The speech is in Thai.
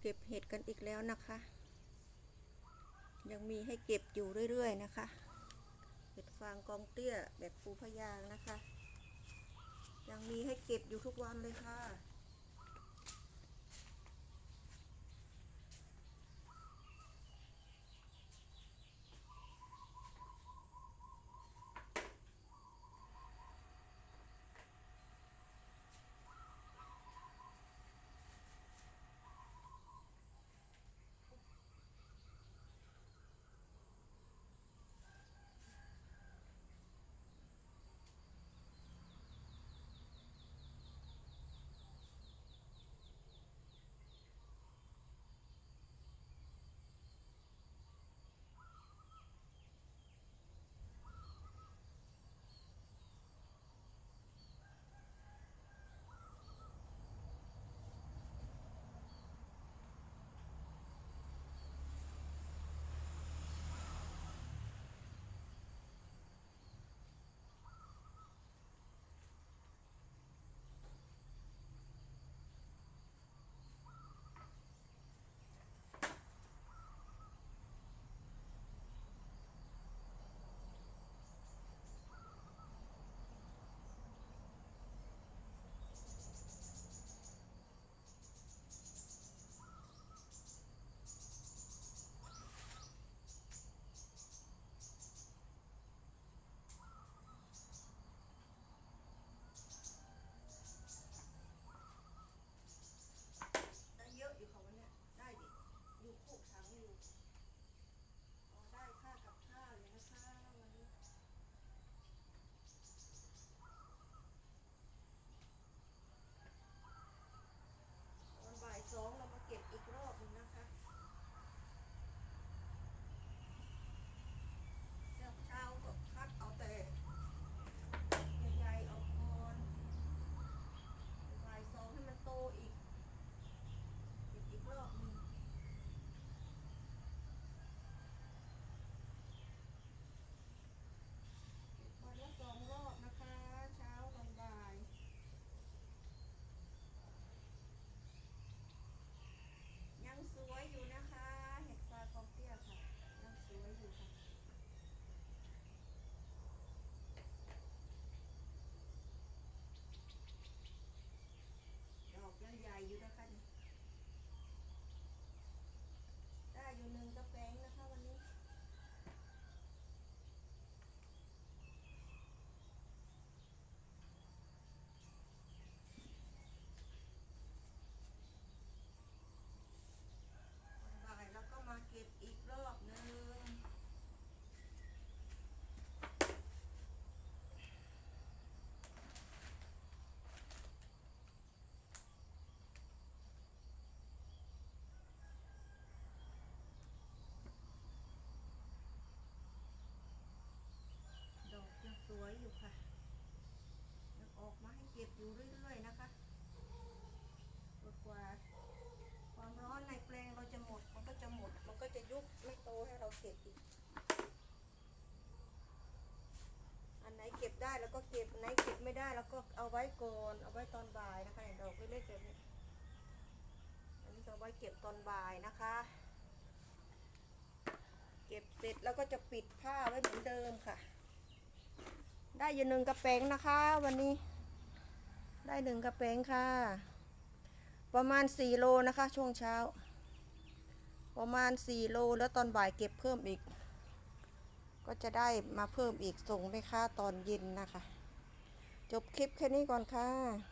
เก็บเห็ดกันอีกแล้วนะคะ ยังมีให้เก็บอยู่เรื่อยๆนะคะเห็ดฟางกองเตี้ยแบบปูพยางนะคะ ยังมีให้เก็บอยู่ทุกวันเลยค่ะ จะหมด มันก็จะยุบไม่โตให้เราเก็บอีก อันไหนเก็บได้แล้วก็เก็บอันไหนเก็บไม่ได้แล้วก็เอาไว้ก่อนเอาไว้ตอนบ่ายนะคะเนี่ยดอกเล็กๆแบบนี้ อันนี้เอาไว้เก็บตอนบ่ายนะคะ เก็บเสร็จแล้วก็จะปิดผ้าไว้เหมือนเดิมค่ะ ได้อยู่หนึ่งกระแปงนะคะ วันนี้ ได้หนึ่งกระแปงค่ะประมาณ 4 โลนะคะ ช่วงเช้า ประมาณ 4 โล แล้วตอนบ่ายเก็บเพิ่มอีก ก็จะได้มาเพิ่มอีกส่งไม่ค่าตอนเย็นนะคะ จบคลิปแค่นี้ก่อนค่ะ